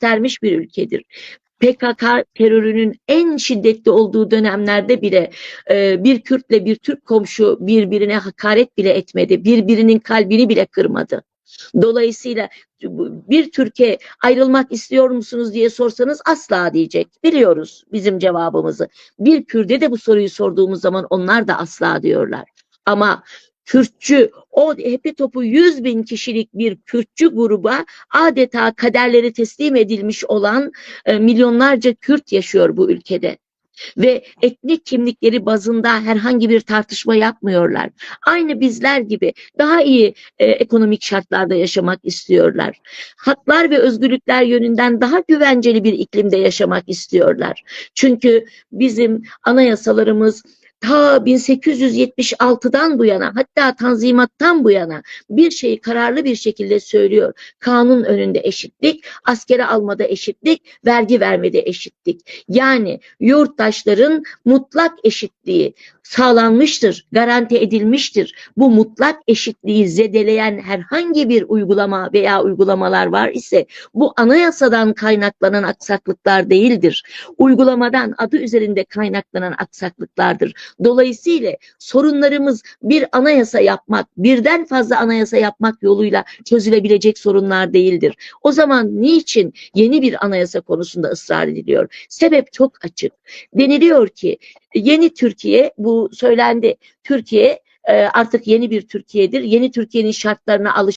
göstermiş bir ülkedir. PKK terörünün en şiddetli olduğu dönemlerde bile e, bir Kürtle bir Türk komşu birbirine hakaret bile etmedi. Birbirinin kalbini bile kırmadı. Dolayısıyla bir Türkiye ayrılmak istiyor musunuz diye sorsanız asla diyecek. Biliyoruz bizim cevabımızı. Bir Kürt'e de bu soruyu sorduğumuz zaman onlar da asla diyorlar. Ama Kürtçü, o hepi topu 100 bin kişilik bir Kürtçü gruba adeta kaderleri teslim edilmiş olan e, milyonlarca Kürt yaşıyor bu ülkede. Ve etnik kimlikleri bazında herhangi bir tartışma yapmıyorlar. Aynı bizler gibi daha iyi e, ekonomik şartlarda yaşamak istiyorlar. Haklar ve özgürlükler yönünden daha güvenceli bir iklimde yaşamak istiyorlar. Çünkü bizim anayasalarımız ta 1876'dan bu yana hatta Tanzimat'tan bu yana bir şeyi kararlı bir şekilde söylüyor. Kanun önünde eşitlik, askere almada eşitlik, vergi vermede eşitlik. Yani yurttaşların mutlak eşitliği sağlanmıştır, garanti edilmiştir. Bu mutlak eşitliği zedeleyen herhangi bir uygulama veya uygulamalar var ise bu anayasadan kaynaklanan aksaklıklar değildir. Uygulamadan adı üzerinde kaynaklanan aksaklıklardır. Dolayısıyla sorunlarımız bir anayasa yapmak, birden fazla anayasa yapmak yoluyla çözülebilecek sorunlar değildir. O zaman niçin yeni bir anayasa konusunda ısrar ediliyor? Sebep çok açık. Deniliyor ki yeni Türkiye bu söylendi. Türkiye e, artık yeni bir Türkiye'dir. Yeni Türkiye'nin şartlarına alış